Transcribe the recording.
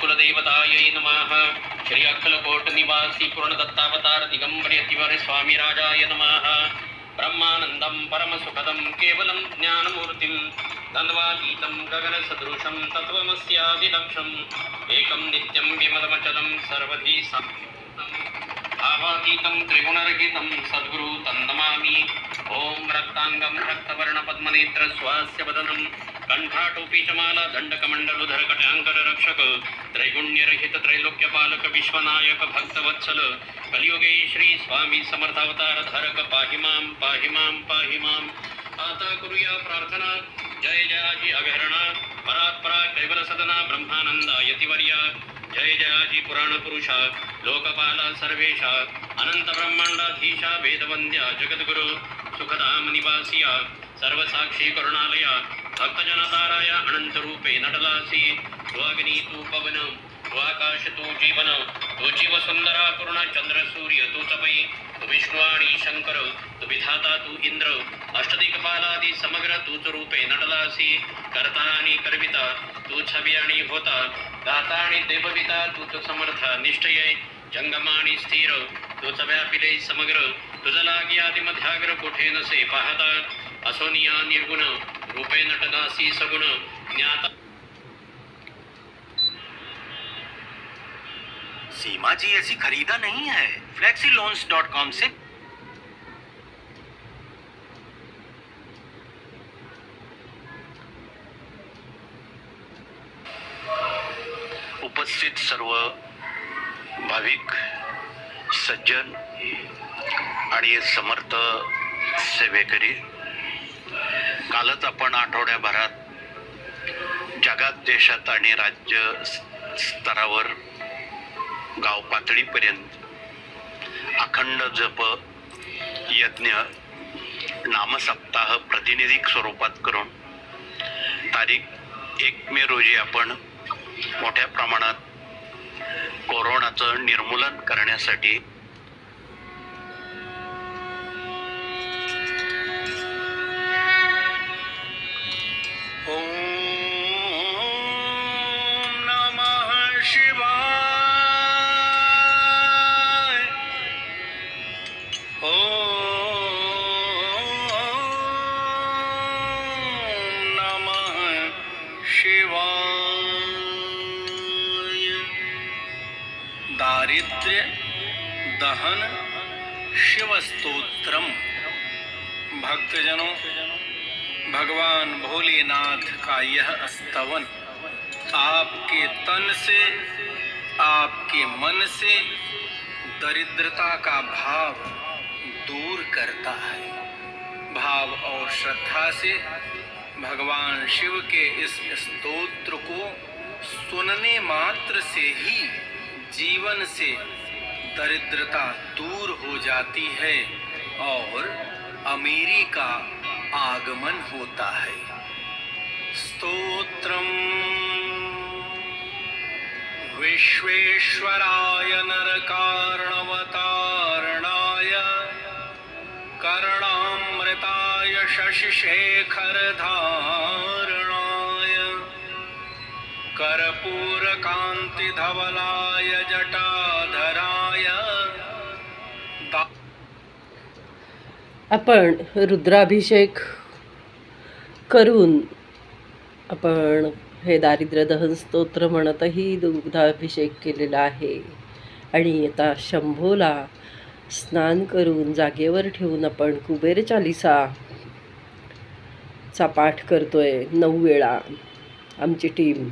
కులదేవతాయై నమ శ్రీ అక్కలకోట నివాసి పూర్ణదత్తావతార దిగంబరి అతివరి స్వామి రాజాయ నమ బ్రహ్మానందం పరమసుఖదం కేవలం జ్ఞానమూర్తిం తన్వాతీతం గగన సదృశం తత్వమస్యాభిలక్షం ఏకం నిత్యం విమలమచలం సర్వధి ఆవాతీతం త్రిగుణరహితం సద్గురు తందమామి ఓం రక్తాంగం రక్తవర్ణ పద్మనేత్ర స్వాస్య వదనం वदनं कण्ठाटोपी च माला दण्डकमण्डलुधर कट्याङ्कर रक्षक त्रैगुण्यरहित त्रैलोक्यपालक विश्वनायक भक्तवत्सल, कलियुगे श्री स्वामी समर्थावतार धारक पाहि माँ पाहि माँ पाहि माँ आता करूया प्रार्थना। जय जयाजी अघरणा परात्परा कैवल सदना ब्रह्मानंदा यतिवर्या। जय जयाजी पुराण पुरुषा। लोकपाला सर्वेशा। अनंत ब्रह्मांडाधीशा वेदवंद्या जगद्गुरु। सुखधाम निवासिया। सर्वसाक्षी करुणालया, भक्तजनताराया अनंत रूपे नटलासी तू अग्नी तू पवन तू आकाश तू जीवन तू जीव सुंदरा पूर्ण चंद्र सूर्य तू तपई तू विष्णू आणि शंकर तू विधाता तू इंद्र अष्टदिक्पालादी समग्र तूच रूपे नटलासी करता आणि करविता तू छवी आणि होता दाता आणि देवविता तूच समर्थ, निश्चय जंगमा आणि स्थिर तूच व्यापिले समग्र तुझ लागी आदि मध्याग्र कोठे नसे पाहता असोनिया निर्गुण रूपे नटनासी सगुण, ज्ञाता। सीमा जी, ऐसी खरीदा नहीं है। फ्लेक्सी लोन्स डॉट कॉम से उपस्थित सर्व भाविक, सज्जन आणि समर्थ सेवेकरी कालच आपण आठवड्याभरात जगात देशात आणि राज्य स्तरावर गाव पातळीपर्यंत अखंड जप यज्ञ नामसप्ताह प्रतिनिधिक स्वरूपात करून तारीख एक मे रोजी आपण मोठ्या प्रमाणात कोरोनाचं निर्मूलन करण्यासाठी दारिद्र्य, दहन, शिवस्तोत्रम। भक्तजनों, भगवान भोलेनाथ का यह स्तवन आपके तन से, आपके मन से दरिद्रता का भाव दूर करता है। भाव और श्रद्धा से भगवान शिव के इस स्तोत्र को सुनने मात्र से ही जीवन से दरिद्रता दूर हो जाती है और अमीरी का आगमन होता है। स्तोत्रम। विश्वेश्वराय नरकार्णवतारणाय कर्णामृताय शशिशेखरधारणाय कर्पूरकान्तिधवलाय जटाधराय। आपण रुद्राभिषेक करून आपण हे दारिद्र्य दहन स्तोत्र म्हणतही दुग्धाभिषेक केलेला आहे. आणि आता शंभोला स्नान करून जागेवर ठेवून आपण कुबेर चालिसा चा पाठ करतोय नऊ वेळा. आमची टीम